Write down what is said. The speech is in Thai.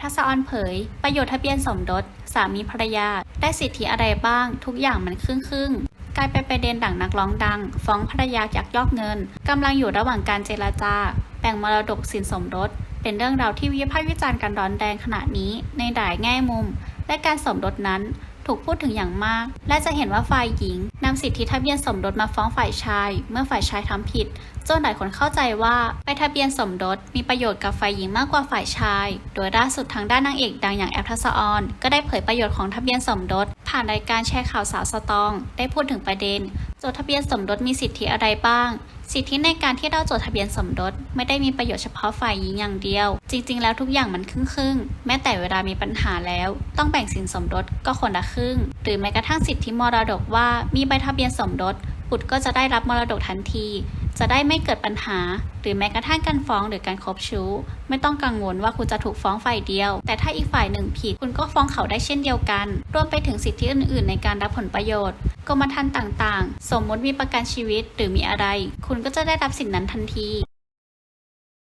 ทัศออนเผย ประโยชน์ทะเบียนสมรสสามีภรรยา ได้สิทธิอะไรบ้าง ทุกอย่างมันครึ่งครึ่งๆกลายเป็นประเด็นดังนักร้องดัง ฟ้องภรรยายักยอกเงินกำลังอยู่ระหว่างการเจรจา แบ่งมรดกสินสมรส เป็นเรื่องราวที่วิพากษ์วิจารณ์กันร้อนแรงขณะนี้ในหลายแง่มุม และการสมรสนั้น ถูกพูดถึงอย่างมาก และจะเห็นว่าฝ่ายหญิงนำสิทธิทะเบียนสมรสมาฟ้องฝ่ายชาย เมื่อฝ่ายชายทำผิด จนหลายคนเข้าใจว่าไปทะเบียนสมรสมีประโยชน์กับฝ่ายหญิงมากกว่าฝ่ายชาย โดยล่าสุดทางด้านนางเอกดังอย่างแอฟทัศออน ก็ได้เผยประโยชน์ของทะเบียนสมรสผ่านรายการแชร์ข่าวสาวสตอง ได้พูดถึงประเด็น จดทะเบียนสมรสมีสิทธิอะไรบ้าง สิทธิในการที่เราจดทะเบียนสมรสไม่ได้มีประโยชน์เฉพาะฝ่ายหญิงอย่างเดียว จริง ๆ แล้วทุกอย่างมันครึ่งครึ่งแม้แต่เวลามีปัญหาแล้ว ต้องแบ่งสินสมรสก็คนละครึ่ง หรือแม้กระทั่งสิทธิมรดกว่ามีใบทะเบียนสมรส บุตรก็จะได้รับมรดกทันที จะได้ไม่เกิดปัญหา หรือแม้กระทั่งการฟ้องหรือการคบชู้ ไม่ต้องกังวลว่าคุณจะถูกฟ้องฝ่ายเดียว แต่ถ้าอีกฝ่ายหนึ่งผิด คุณก็ฟ้องเขาได้เช่นเดียวกัน รวมไปถึงสิทธิอื่น ๆ ในการรับผลประโยชน์กรมธรรม์ต่าง ๆ สมมติมีประกันชีวิตหรือมีอะไร คุณก็จะได้รับสิทธินั้นทันที